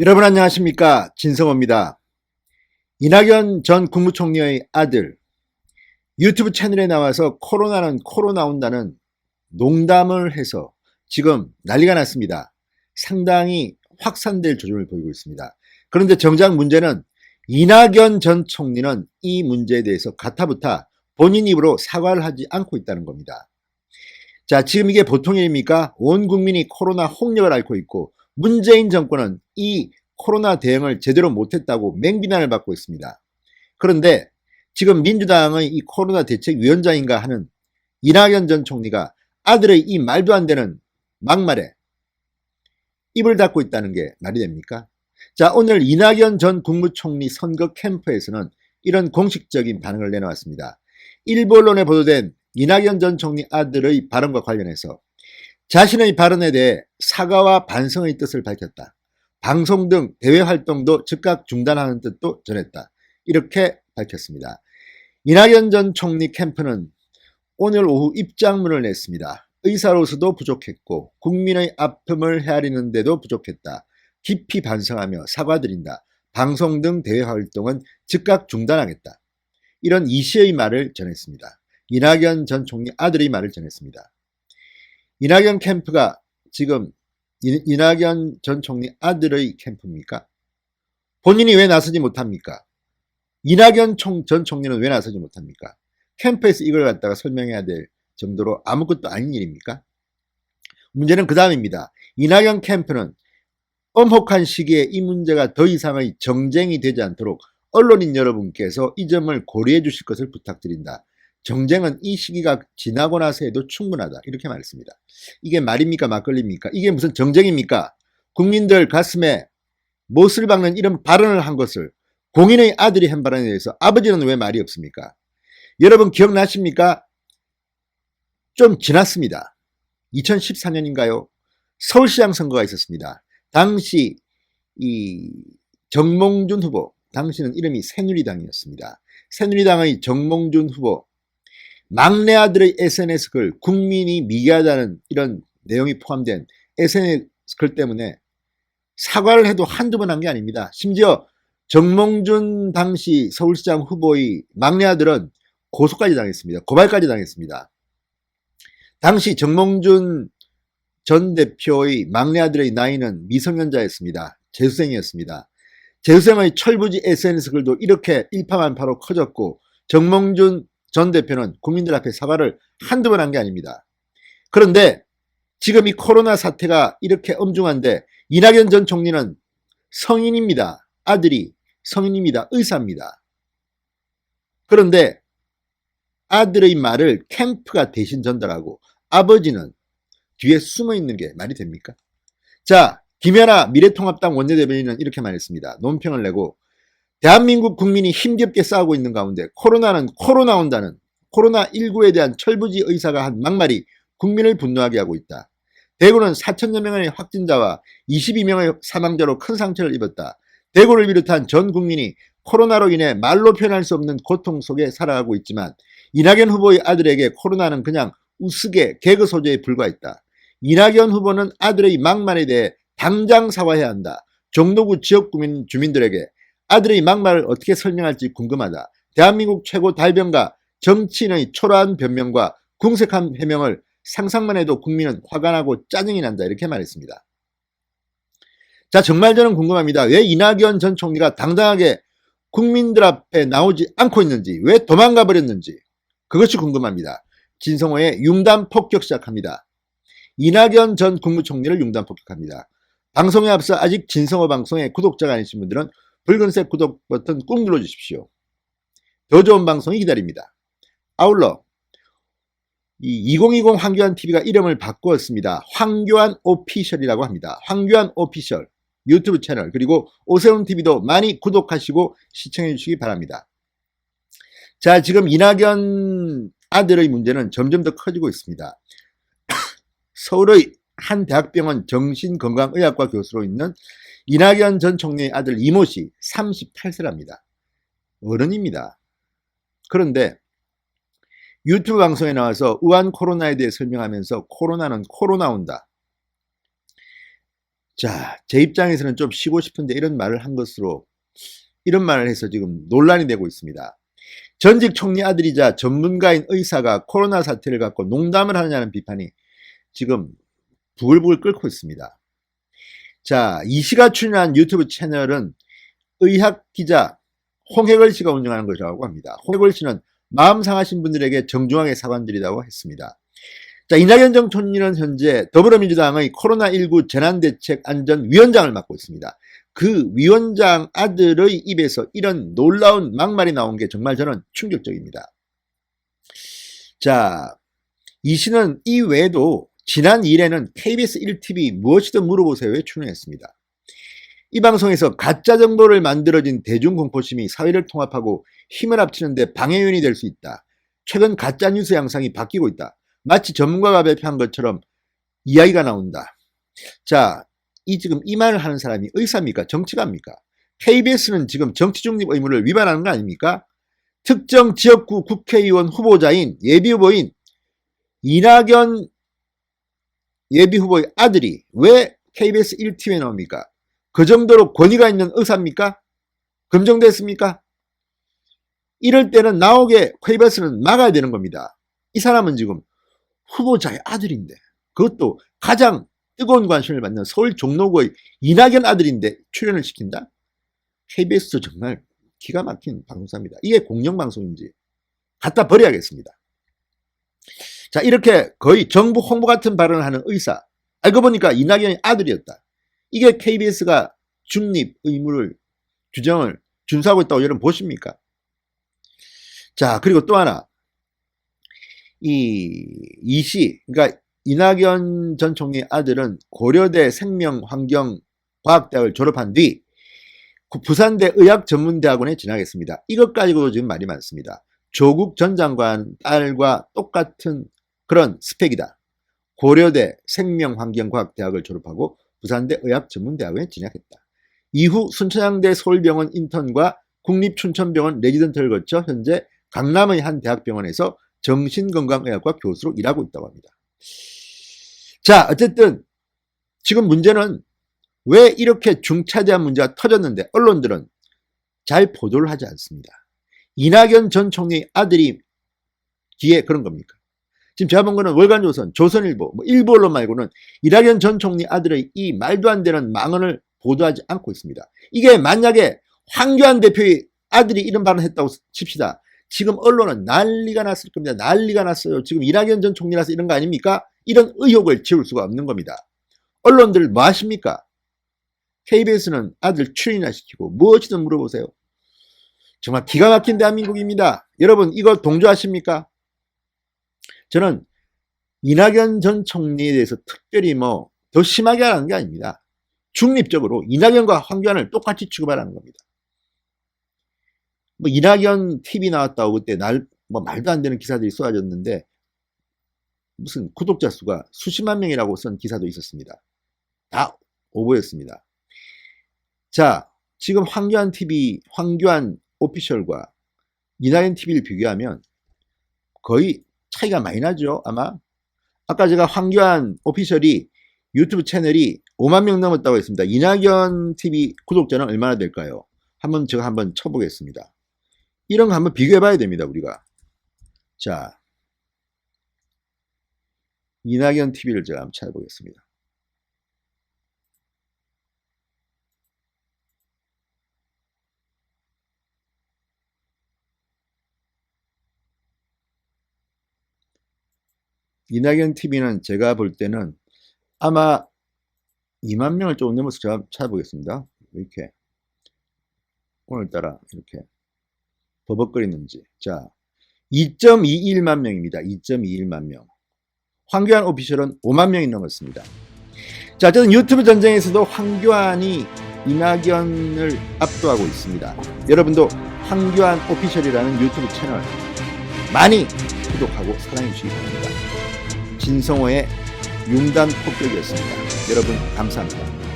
여러분 안녕하십니까 진성호입니다. 이낙연 전 국무총리의 아들 유튜브 채널에 나와서 코로나는 코로 나온다는 농담을 해서 지금 난리가 났습니다. 상당히 확산될 조짐을 보이고 있습니다. 그런데 정작 문제는 이낙연 전 총리는 이 문제에 대해서 가타부타 본인 입으로 사과를 하지 않고 있다는 겁니다. 자, 지금 이게 보통 일입니까? 온 국민이 코로나 홍역을 앓고 있고 문재인 정권은 이 코로나 대응을 제대로 못했다고 맹비난을 받고 있습니다. 그런데 지금 민주당의 이 코로나 대책위원장인가 하는 이낙연 전 총리가 아들의 이 말도 안 되는 막말에 입을 닫고 있다는 게 말이 됩니까? 자, 오늘 이낙연 전 국무총리 선거 캠프에서는 이런 공식적인 반응을 내놓았습니다. 일부 언론에 보도된 이낙연 전 총리 아들의 발언과 관련해서 자신의 발언에 대해 사과와 반성의 뜻을 밝혔다. 방송 등 대외 활동도 즉각 중단하는 뜻도 전했다. 이렇게 밝혔습니다. 이낙연 전 총리 캠프는 오늘 오후 입장문을 냈습니다. 의사로서도 부족했고 국민의 아픔을 헤아리는 데도 부족했다. 깊이 반성하며 사과드린다. 방송 등 대외 활동은 즉각 중단하겠다. 이런 이시의 말을 전했습니다. 이낙연 전 총리 아들의 말을 전했습니다. 이낙연 캠프가 지금 이, 낙연 전 총리 아들의 캠프입니까? 본인이 왜 나서지 못합니까? 이낙연 총, 전 총리는 왜 나서지 못합니까? 캠프에서 이걸 갖다가 설명해야 될 정도로 아무것도 아닌 일입니까? 문제는 그 다음입니다. 이낙연 캠프는 엄혹한 시기에 이 문제가 더 이상의 정쟁이 되지 않도록 언론인 여러분께서 이 점을 고려해 주실 것을 부탁드린다. 정쟁은 이 시기가 지나고 나서 해도 충분하다. 이렇게 말했습니다. 이게 말입니까? 막걸리입니까? 이게 무슨 정쟁입니까? 국민들 가슴에 못을 박는 이런 발언을 한 것을 공인의 아들이 한 발언에 대해서 아버지는 왜 말이 없습니까? 여러분 기억나십니까? 좀 지났습니다. 2014년인가요? 서울시장 선거가 있었습니다. 당시 이 정몽준 후보, 당시는 이름이 새누리당이었습니다. 새누리당의 정몽준 후보 막내 아들의 SNS 글, 국민이 미개하다는 이런 내용이 포함된 SNS 글 때문에 사과를 해도 한두 번 한 게 아닙니다. 심지어 정몽준 당시 서울시장 후보의 막내 아들은 고소까지 당했습니다. 고발까지 당했습니다. 당시 정몽준 전 대표의 막내 아들의 나이는 미성년자였습니다. 재수생이었습니다. 재수생의 철부지 SNS 글도 이렇게 일파만파로 커졌고 정몽준 전 대표는 국민들 앞에 사과를 한두 번 한 게 아닙니다. 그런데 지금 이 코로나 사태가 이렇게 엄중한데 이낙연 전 총리는 성인입니다. 아들이 성인입니다. 의사입니다. 그런데 아들의 말을 캠프가 대신 전달하고 아버지는 뒤에 숨어 있는 게 말이 됩니까? 자, 김연아 미래통합당 원내대변인은 이렇게 말했습니다. 논평을 내고 대한민국 국민이 힘겹게 싸우고 있는 가운데 코로나는 코로 나 온다는 코로나19에 대한 철부지 의사가 한 막말이 국민을 분노하게 하고 있다. 대구는 4천여 명의 확진자와 22명의 사망자로 큰 상처를 입었다. 대구를 비롯한 전 국민이 코로나로 인해 말로 표현할 수 없는 고통 속에 살아가고 있지만 이낙연 후보의 아들에게 코로나는 그냥 우스개 개그 소재에 불과했다. 이낙연 후보는 아들의 막말에 대해 당장 사과해야 한다. 종로구 지역 구민 주민들에게 아들의 막말을 어떻게 설명할지 궁금하다. 대한민국 최고 달변가 정치인의 초라한 변명과 궁색한 해명을 상상만 해도 국민은 화가 나고 짜증이 난다. 이렇게 말했습니다. 자, 정말 저는 궁금합니다. 왜 이낙연 전 총리가 당당하게 국민들 앞에 나오지 않고 있는지, 왜 도망가 버렸는지, 그것이 궁금합니다. 진성호의 융단 폭격 시작합니다. 이낙연 전 국무총리를 융단 폭격합니다. 방송에 앞서 아직 진성호 방송의 구독자가 아니신 분들은 붉은색 구독 버튼 꾹 눌러주십시오. 더 좋은 방송이 기다립니다. 아울러 이 2020 황교안 TV가 이름을 바꾸었습니다. 황교안 오피셜이라고 합니다. 황교안 오피셜 유튜브 채널 그리고 오세훈 TV도 많이 구독하시고 시청해 주시기 바랍니다. 자 지금 이낙연 아들의 문제는 점점 더 커지고 있습니다. 서울의 한 대학병원 정신건강의학과 교수로 있는 이낙연 전 총리의 아들 이모 씨 38세랍니다. 어른입니다. 그런데 유튜브 방송에 나와서 우한 코로나에 대해 설명하면서 코로나는 코로 나 온다. 자, 제 입장에서는 좀 쉬고 싶은데 이런 말을 한 것으로 이런 말을 해서 지금 논란이 되고 있습니다. 전직 총리 아들이자 전문가인 의사가 코로나 사태를 갖고 농담을 하느냐는 비판이 지금 부글부글 끓고 있습니다. 자, 이 씨가 출연한 유튜브 채널은 의학 기자 홍해걸 씨가 운영하는 것이라고 합니다. 홍해걸 씨는 마음 상하신 분들에게 정중하게 사과드리다고 했습니다. 자, 이낙연 정 총리는 현재 더불어민주당의 코로나19 재난대책안전위원장을 맡고 있습니다. 그 위원장 아들의 입에서 이런 놀라운 막말이 나온 게 정말 저는 충격적입니다. 자, 이 씨는 이 외에도 지난 1회는 KBS 1TV 무엇이든 물어보세요에 출연했습니다. 이 방송에서 가짜 정보를 만들어진 대중공포심이 사회를 통합하고 힘을 합치는데 방해요인이 될 수 있다. 최근 가짜 뉴스 양상이 바뀌고 있다. 마치 전문가가 발표한 것처럼 이야기가 나온다. 자, 이 지금 이 말을 하는 사람이 의사입니까? 정치가입니까? KBS는 지금 정치 중립 의무를 위반하는 거 아닙니까? 특정 지역구 국회의원 후보자인 예비 후보인 이낙연 예비 후보의 아들이 왜 KBS 1TV에 나옵니까? 그 정도로 권위가 있는 의사입니까? 검증됐습니까? 이럴 때는 나오게 KBS는 막아야 되는 겁니다. 이 사람은 지금 후보자의 아들인데 그것도 가장 뜨거운 관심을 받는 서울 종로구의 이낙연 아들인데 출연을 시킨다? KBS도 정말 기가 막힌 방송사입니다. 이게 공영방송인지 갖다 버려야겠습니다. 자 이렇게 거의 정부 홍보 같은 발언을 하는 의사 알고 보니까 이낙연의 아들이었다. 이게 KBS가 중립 의무를 규정을 준수하고 있다고 여러분 보십니까? 자 그리고 또 하나 이 이씨 그러니까 이낙연 전 총리 아들은 고려대 생명환경과학대학을 졸업한 뒤 부산대 의학전문대학원에 진학했습니다. 이것 가지고 지금 말이 많습니다. 조국 전 장관 딸과 똑같은 그런 스펙이다. 고려대 생명환경과학대학을 졸업하고 부산대 의학전문대학원에 진학했다. 이후 순천향대 서울병원 인턴과 국립춘천병원 레지던트를 거쳐 현재 강남의 한 대학병원에서 정신건강의학과 교수로 일하고 있다고 합니다. 자, 어쨌든 지금 문제는 왜 이렇게 중차대한 문제가 터졌는데 언론들은 잘 보도를 하지 않습니다. 이낙연 전 총리 아들이 뒤에 그런 겁니까? 지금 제가 본 거는 월간조선, 조선일보, 뭐 일부 언론 말고는 이낙연 전 총리 아들의 이 말도 안 되는 망언을 보도하지 않고 있습니다. 이게 만약에 황교안 대표의 아들이 이런 발언을 했다고 칩시다. 지금 언론은 난리가 났을 겁니다. 난리가 났어요. 지금 이낙연 전 총리라서 이런 거 아닙니까? 이런 의혹을 지울 수가 없는 겁니다. 언론들 뭐 하십니까? KBS는 아들 출연이나 시키고 무엇이든 물어보세요. 정말 기가 막힌 대한민국입니다. 여러분 이거 동조하십니까? 저는 이낙연 전 총리에 대해서 특별히 뭐 더 심하게 하는 게 아닙니다. 중립적으로 이낙연과 황교안을 똑같이 취급하라는 겁니다. 뭐 이낙연 TV 나왔다고 그때 날 뭐 말도 안 되는 기사들이 쏟아졌는데 무슨 구독자 수가 수십만 명이라고 쓴 기사도 있었습니다. 다 오보였습니다. 자, 지금 황교안 TV, 황교안 오피셜과 이낙연 TV를 비교하면 거의 차이가 많이 나죠, 아마. 아까 제가 황교안 오피셜이 유튜브 채널이 5만 명 넘었다고 했습니다. 이낙연 TV 구독자는 얼마나 될까요? 한번 제가 한번 쳐보겠습니다. 이런 거 한번 비교해 봐야 됩니다, 우리가. 자, 이낙연 TV를 제가 한번 찾아보겠습니다. 이낙연 TV는 제가 볼 때는 아마 2만 명을 조금 넘어서 제가 찾아보겠습니다. 이렇게 오늘따라 이렇게 버벅거리는지 자 2.21만 명입니다. 2.21만 명 황교안 오피셜은 5만 명이 넘었습니다. 자 어쨌든 유튜브 전쟁에서도 황교안이 이낙연을 압도하고 있습니다. 여러분도 황교안 오피셜이라는 유튜브 채널 많이 구독하고 사랑해 주시기 바랍니다. 진성호의 융단 폭격이었습니다. 여러분 감사합니다.